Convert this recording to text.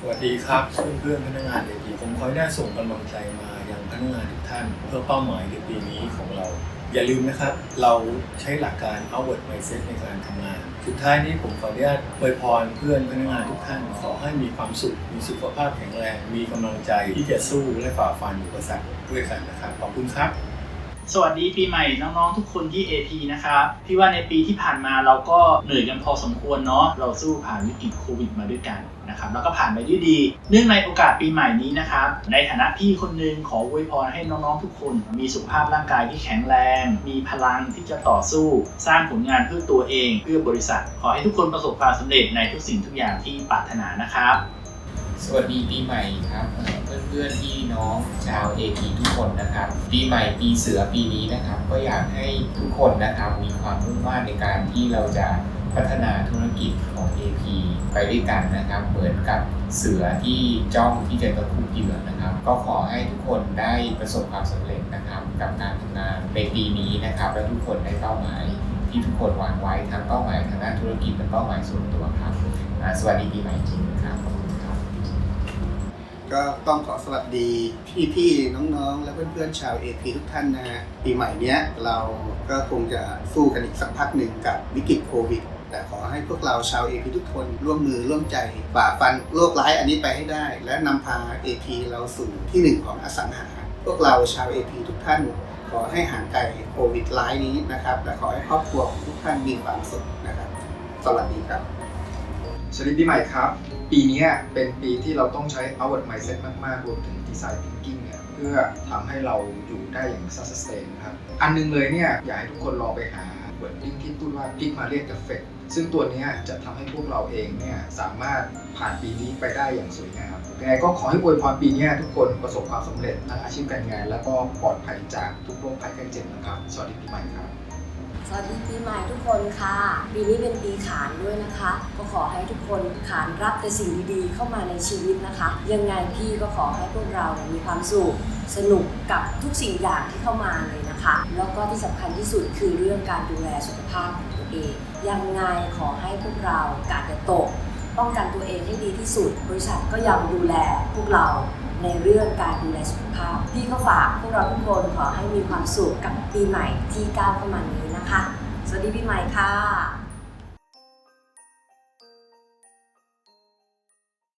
สวัสดีครับเพื่อนเพื่อนพนักงานเอพีผมขออนุญาส่งกำลังใจมายังพนักงานทุกท่าน เพื่อเป้าหมายในปีนี้ของเรา อย่าลืมนะครับ เราใช้หลักการ outward mindset ในการทำงาน สุดท้ายนี้ผมขออนุญาตอวยพรเพื่อนพนักงานทุกท่าน ขอให้มีความสุข มีสุขภาพแข็งแรง มีกำลังใจที่จะสู้และฝ่าฟันอุปสรรคด้วยกันนะครับ ขอบคุณครับ สวัสดีปีใหม่น้องๆทุกคนที่ AP นะครับพี่ว่าในปีที่ผ่านมาเราก็เหนื่อยกันพอสมควรเนาะเราสู้ผ่านวิกฤตโควิดมาด้วยกันนะครับแล้วก็ผ่านไปด้วยดี เนื่องในโอกาสปีใหม่นี้นะครับในฐานะพี่คนหนึงขออวยพรให้น้องๆทุกคน มีสุขภาพร่างกายที่แข็งแรง มีพลังที่จะต่อสู้ สร้างผลงานเพื่อตัวเอง เพื่อบริษัท ขอให้ทุกคนประสบความสำเร็จในทุกสิ่งทุกอย่างที่ปรารถนานะครับ สวัสดีปีใหม่ครับเอ่อเพื่อนๆพี่น้องชาว AP ทุกคนนะครับ ปีใหม่ปีเสือปีนี้นะครับ ก็อยากให้ทุกคนนะครับมีความมุ่งมั่นในการที่เราจะพัฒนาธุรกิจของ AP ไปด้วยกันนะครับ เหมือนกับเสือที่จ้องที่จะตะคุบเหยื่อนะครับ ก็ขอให้ทุกคนได้ประสบความสำเร็จนะครับ กับการทำงานในปีนี้นะครับ และทุกคนได้เป้าหมายที่ทุกคนวางไว้ทั้งเป้าหมายทางด้านธุรกิจและเป้าหมายส่วนตัวครับ สวัสดีปีใหม่จริงนะครับ ก็ต้องขอสวัสดีพี่ๆน้องๆ และเพื่อนๆชาว AP ทุกท่านนะฮะปีใหม่เนี้ยเราก็คงจะสู้กันอีกสักพักหนึ่งกับวิกฤตโควิดแต่ขอให้พวกเราชาว AP ทุกคนร่วมมือร่วมใจฝ่าฟันโรคร้ายอันนี้ไปให้ได้ และนำพา AP เราสู่ที่หนึ่งของอสังหา พวกเราชาว AP ทุกท่าน ขอให้ห่างไกลโควิดร้ายนี้นะครับและขอให้ครอบครัวของทุกท่านมีความสุขนะครับ สวัสดีครับ สวัสดีปีใหม่ครับ ปีนี้เป็นปีที่เราต้องใช้ outward mindset มาก ๆ รวมถึง design thinking เนี่ยเพื่อทำให้เราอยู่ได้อย่าง sustain นะครับ อันหนึงเลยเนี่ยอยากให้ทุกคนลองไปหา wording ที่พูดว่า peak market effect ซึ่งตัวนี้จะทำให้พวกเราเองเนี่ยสามารถผ่านปีนี้ไปได้อย่างสวยงามยังไงก็ขอให้อวยพรปีนี้ทุกคนประสบความสำเร็จทั้งอาชีพการงาน แล้วก็ปลอดภัยจากทุกโรคภัยไข้เจ็บนะครับ สวัสดีปีใหม่ครับ สวัสดีปีใหม่ทุกคนค่ะ ปีนี้เป็นปีขานด้วยนะคะ ก็ขอให้ทุกคนขานรับแต่สิ่งดีๆเข้ามาในชีวิตนะคะ ยังไงพี่ก็ขอให้พวกเรามีความสุขสนุกกับทุกสิ่งอย่างที่เข้ามาเลยนะคะ แล้วก็ที่สำคัญที่สุดคือเรื่องการดูแลสุขภาพของตัวเอง ยังไงขอให้พวกเรากาดอย่าตก ป้องกันตัวเองให้ดีที่สุด บริษัทก็ยังดูแลพวกเรา ในเรื่องการดูแลสุขภาพ พี่ก็ฝากพวกเราทุกคนขอให้มีความสุขกับปีใหม่ที่ก้าวเข้ามานี้นะคะ สวัสดีปีใหม่ค่ะ